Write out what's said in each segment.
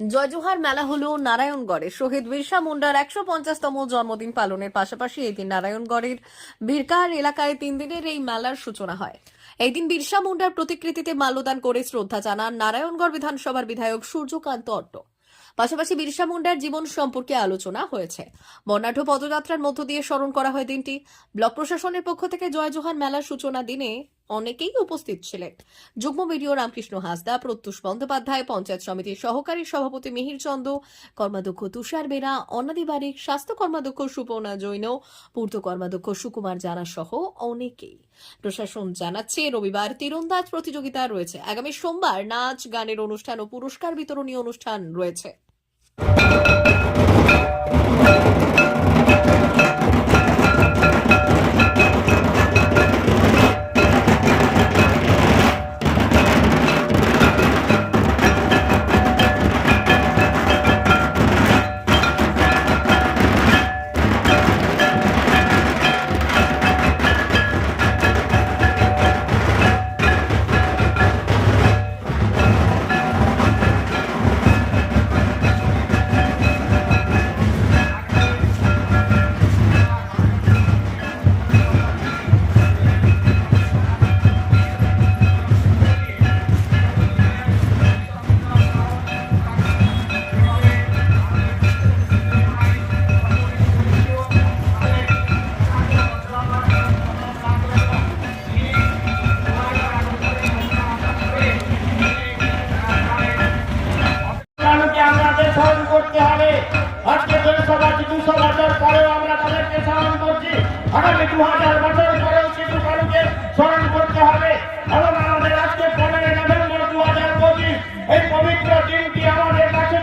জয়জোহার মেলা হলো নারায়ণগড়ে। শহীদ বিরসা মুন্ডার একশো পঞ্চাশতম জন্মদিন পালনের পাশাপাশি এই দিন নারায়ণগড়ের বীরকার এলাকায় তিন দিনের এই মেলার সূচনা হয়। এই দিন বিরসা মুন্ডার প্রতিকৃতিতে মাল্যদান করে শ্রদ্ধা জানান নারায়ণগড় বিধানসভার বিধায়ক সূর্যকান্ত অট্ট। পাশাপাশি বিরসা মুন্ডার জীবন সম্পর্কে আলোচনা হয়েছে। বর্ণাঢ্য পদযাত্রার মধ্য দিয়ে স্মরণ করা হয় দিনটি। ব্লক প্রশাসনের পক্ষ থেকে জয় জোহার মেলার সূচনা দিনে অনেকেই উপস্থিত ছিলেন। যুগ্ম বিডিও রামকৃষ্ণ হাসদা, প্রত্যুষ বন্দ্যোপাধ্যায়, পঞ্চায়েত সমিতির সহকারী সভাপতি মিহির চন্দ, কর্মাধ্যক্ষ তুষার বেরা অন্নাদি বারিক, স্বাস্থ্য কর্মাধ্যক্ষ সুপর্ণা জৈন, পূর্ত কর্মাধ্যক্ষ সুকুমার জানা সহ অনেকেই। প্রশাসন জানাচ্ছে, রবিবার তীরন্দাজ প্রতিযোগিতা রয়েছে। আগামী সোমবার নাচ, গানের অনুষ্ঠান ও পুরস্কার বিতরণী অনুষ্ঠান রয়েছে।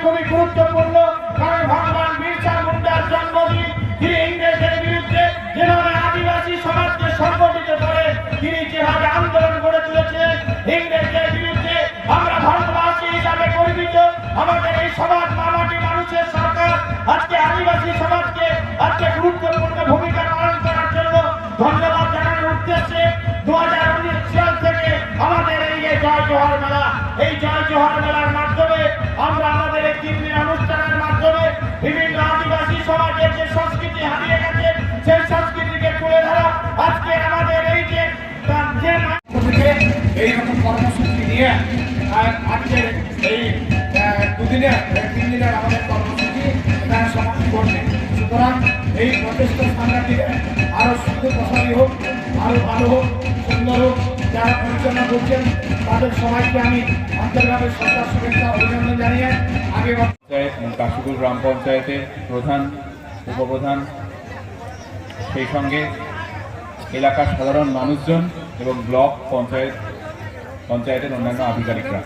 খুবই গুরুত্বপূর্ণ। ভগবান বিরসা জন্মদিন, তিনি ইংরেজের বিরুদ্ধে যেভাবে আদিবাসী সমাজকে সংগঠিত করে তিনি যেভাবে আন্দোলন গড়ে তুলেছিলেন ইংরেজের বিরুদ্ধে আমরা ভারতবাসী হিসাবে গর্বিত। আমাদের এই সমাজ মামাটি মানুষের জোহর মেলার মাধ্যমে আমরা আমাদের এই তিন দিন অনুষ্ঠানের মাধ্যমে বিভিন্ন আদিবাসী সমাজের যে সংস্কৃতি হারিয়ে গেছে সেই সংস্কৃতিকে তুলে ধরা আজকে আমাদের এই যে এইরকম কর্মসূচি নিয়ে আজকে এই আহ, দুদিনে তিন দিনের আমাদের কর্মসূচি এখানে সমাপ্তি করবে। সুতরাং এই প্রচেষ্টা সাংঘাতিকে আরও সুন্দর প্রসারী হোক আরও ভালো হোক সুন্দর হোক যারা পরিচালনা করছেন, তাদের সবাইকে আমি আন্তর্জাতিক সরকার শুভেচ্ছা অভিনন্দন জানিয়ে আগে কাশীপুর গ্রাম পঞ্চায়েতের প্রধান, উপপ্রধান, সেই সঙ্গে এলাকার সাধারণ মানুষজন এবং ব্লক পঞ্চায়েত, পঞ্চায়েতের অন্যান্য আধিকারিকরা।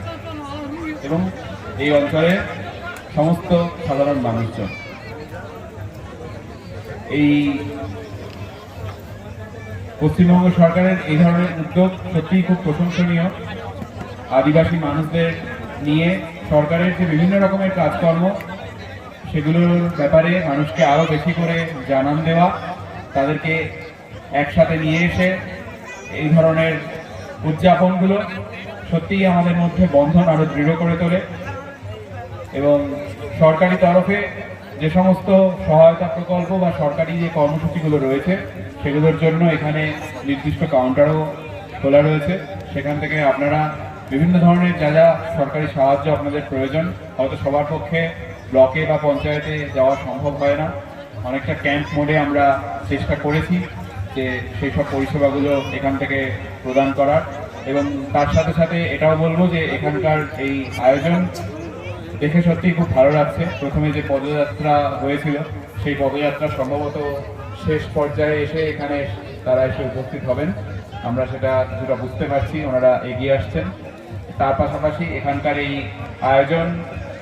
এবং এই অঞ্চলে সমস্ত সাধারণ মানুষজন। এই পশ্চিমবঙ্গ সরকারের এই ধরনের উদ্যোগ সত্যিই খুব প্রশংসনীয়। আদিবাসী মানুষদের নিয়ে সরকারের যে বিভিন্ন রকমের কাজকর্ম, সেগুলোর ব্যাপারে মানুষকে আরও বেশি করে জানান দেওয়া, তাদেরকে একসাথে নিয়ে এসে এই ধরনের উদযাপনগুলো সত্যিই আমাদের মধ্যে বন্ধন আরও দৃঢ় করে তোলে এবং সরকারি তরফে যে সমস্ত সহায়তা প্রকল্প বা সরকারি যে কর্মসূচিগুলো রয়েছে সেগুলোর জন্য এখানে নির্দিষ্ট কাউন্টারও খোলা রয়েছে। সেখান থেকে আপনারা বিভিন্ন ধরনের যা যা সরকারি সাহায্য আপনাদের প্রয়োজন, হয়তো সবার পক্ষে ব্লকে বা পঞ্চায়েতে যাওয়া সম্ভব হয় না। অনেকটা ক্যাম্প মোডে আমরা চেষ্টা করেছি যে সেই সব পরিষেবাগুলো এখান থেকে প্রদান করার। এবং তার সাথে সাথে এটাও বলব যে এখানকার এই আয়োজন দেখে সত্যিই খুব ভালো লাগছে। প্রথমে যে পদযাত্রা হয়েছিল, সেই পদযাত্রা সম্ভবত শেষ পর্যায়ে এসে এখানে তারা এসে উপস্থিত হবেন। আমরা সেটা কিছুটা বুঝতে পারছি, ওনারা এগিয়ে আসছেন। তার পাশাপাশি এখানকার এই আয়োজন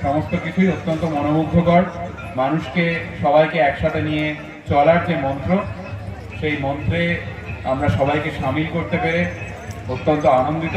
সমস্ত কিছুই অত্যন্ত মনোমুগ্ধকর। মানুষকে, সবাইকে একসাথে নিয়ে চলার যে মন্ত্র, সেই মন্ত্রে আমরা সবাইকে সামিল করতে পেরে অত্যন্ত আনন্দিত।